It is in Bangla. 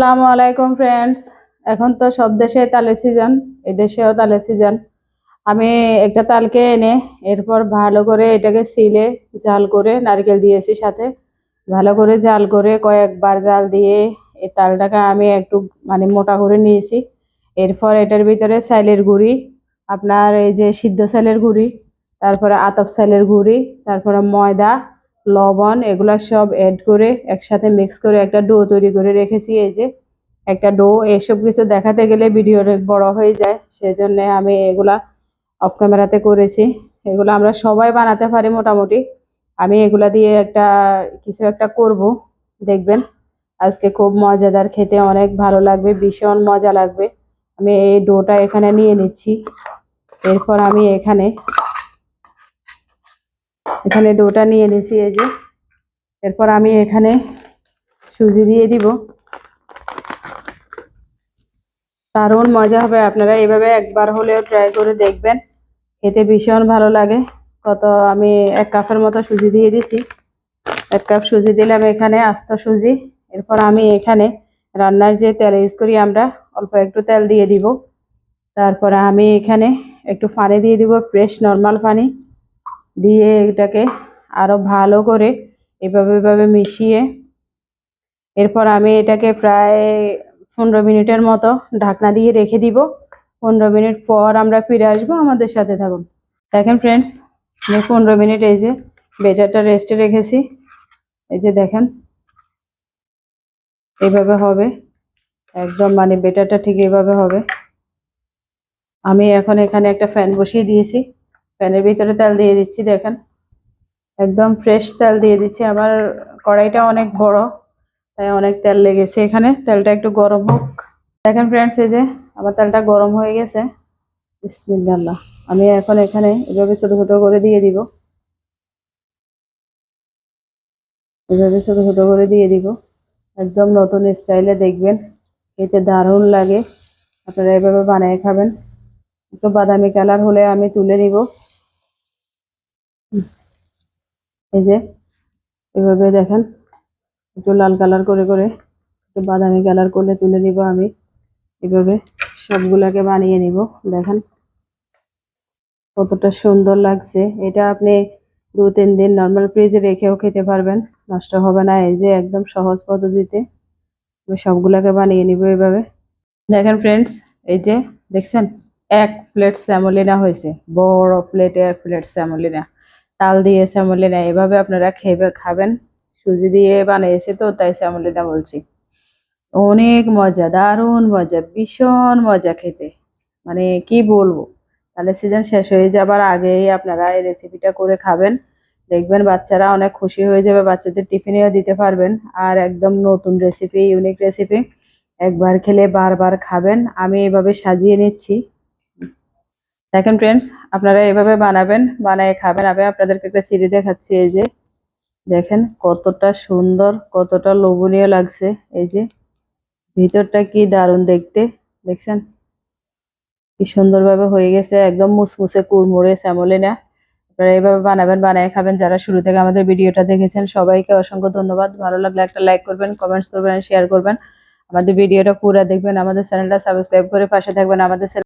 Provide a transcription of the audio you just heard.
আসসালামু আলাইকুম ফ্রেন্ডস এখন তো সব দেশে তালের সিজন এই দেশেও তালের সিজন আমি একটা তালকে এনে এরপর ভালো করে এটাকে সিলে, জাল করে নারকেল দিয়েছি সাথে। ভালো করে জাল করে কয়েকবার জাল দিয়ে এই তালটাকে আমি একটু মানে মোটা করে নিয়েছি। এরপর এটার ভিতরে সাইলের গুঁড়ি, আপনার এই যে সিদ্ধ সাইলের গুঁড়ি, তারপরে আতপ সাইলের গুঁড়ি, তারপরে ময়দা লবণ, এগুলা সব অ্যাড করে একসাথে মিক্স করে একটা ডো তৈরি করে রেখেছি। এই যে একটা ডো এসব কিছু দেখাতে গেলে ভিডিও বড় হয়ে যায়। সেজন্য আমি এগুলা অফ ক্যামেরাতে করেছি। এগুলো আমরা সবাই বানাতে পারি মোটামুটি। আমি এগুলা দিয়ে একটা, কিছু একটা করব। দেখবেন, আজকে খুব মজাদার খেতে, অনেক ভালো লাগবে, ভীষণ মজা লাগবে। আমি এই ডোটা এখানে নিয়ে নিচ্ছি। এরপর আমি এখানে এখানে ডোটা নিয়ে নিয়েছি এই যে। এরপর আমি এখানে সুজি দিয়ে দিব। দারুণ মজা হবে, আপনারা এভাবে একবার হলেও ট্রাই করে দেখবেন। খেতে ভীষণ ভালো লাগে। কত আমি এক কাপের মতো সুজি দিয়ে দিছি। এক কাপ সুজি দিলাম এখানে, আস্ত সুজি। এরপর আমি এখানে রান্নার যে তেল, ইউজ করি আমরা, অল্প একটু তেল দিয়ে দিব। তারপরে আমি এখানে একটু পানি দিয়ে দিব ফ্রেশ নর্মাল পানি। দিয়ে এটাকে আরও ভালো করে এভাবে এভাবে মিশিয়ে এরপর আমি এটাকে প্রায় পনেরো মিনিটের মতো ঢাকনা দিয়ে রেখে দিব। পনেরো মিনিট পর আমরা ফিরে আসব আমাদের সাথে থাকুন। দেখেন ফ্রেন্ডস আমি পনেরো মিনিট এই যে বেটারটা রেস্টে রেখেছি। এই যে দেখেন এইভাবে হবে। একদম মানে বেটারটা ঠিক এইভাবে হবে। আমি এখন এখানে একটা ফ্যান বসিয়ে দিয়েছি। প্যানের ভিতরে তেল দিয়ে দিচ্ছি, দেখেন। একদম ফ্রেশ তেল দিয়ে দিচ্ছি। আমার কড়াইটা অনেক বড়, তাই অনেক তেল লেগেছে এখানে। তেলটা একটু গরম হোক। দেখেন ফ্রেন্ডস এই যে আমার তেলটা গরম হয়ে গেছে। বিসমিল্লাহ। আমি এখন এখানে এভাবে ছোট ছোট করে দিয়ে দিব। এভাবে ছোটো ছোটো করে দিয়ে দিব। একদম নতুন স্টাইলে দেখবেন। এতে দারুণ লাগে। আপনারা এভাবে বানিয়ে খাবেন। একটু বাদামি কালার হলে আমি তুলে নিব। এই যে, এভাবে দেখেন, একটু লাল কালার করে করে, একটু বাদামি কালার করলে তুলে নিব আমি। এভাবে সবগুলাকে বানিয়ে নিব, দেখেন। কতটা সুন্দর লাগছে। এটা আপনি দু তিন দিন নর্মাল ফ্রিজে রেখেও খেতে পারবেন, নষ্ট হবে না। এই যে, একদম সহজ পদ্ধতিতে আমি সবগুলাকে বানিয়ে নিব এভাবে। দেখেন ফ্রেন্ডস এই যে, দেখছেন? এক প্লেট স্যামোলিনা হয়েছে, বড় প্লেটে এক প্লেট স্যামোলিনা তাল দিয়ে স্যামোলিনা এভাবে আপনারা খেয়ে খাবেন। সুজি দিয়ে বানিয়েছে তো, তাই শ্যামলিনা বলছি। অনেক মজা, দারুণ মজা, ভীষণ মজা খেতে। মানে কি বলব? তাহলে সিজন শেষ হয়ে যাবার আগেই আপনারা এই রেসিপিটা করে খাবেন। দেখবেন বাচ্চারা অনেক খুশি হয়ে যাবে, বাচ্চাদের টিফিনেও দিতে পারবেন। আর একদম নতুন রেসিপি ইউনিক রেসিপি একবার খেলে বারবার খাবেন। আমি এভাবে সাজিয়ে নিচ্ছি। দেখেন ফ্রেন্ডস আপনারা এভাবে বানাবেন, বানায় খাবেন। আমি আপনাদেরকে একটা চিড়ি দেখাচ্ছি, এই যে। দেখেন কতটা সুন্দর, কতটা লোভনীয় লাগছে, এই যে। ভিতরটা কি দারুণ দেখতে, দেখছেন? কি সুন্দরভাবে হয়ে গেছে, একদম মুসমুসে কুড়মুড়ে শ্যামলিনা আপনারা এইভাবে বানাবেন, বানিয়ে খাবেন। যারা শুরু থেকে আমাদের ভিডিওটা দেখেছেন, সবাইকে অসংখ্য ধন্যবাদ। ভালো লাগলে একটা লাইক করবেন কমেন্টস করবেন শেয়ার করবেন। আমাদের ভিডিওটা পুরো দেখবেন, আমাদের চ্যানেলটা সাবস্ক্রাইব করে পাশে থাকবেন, আমাদের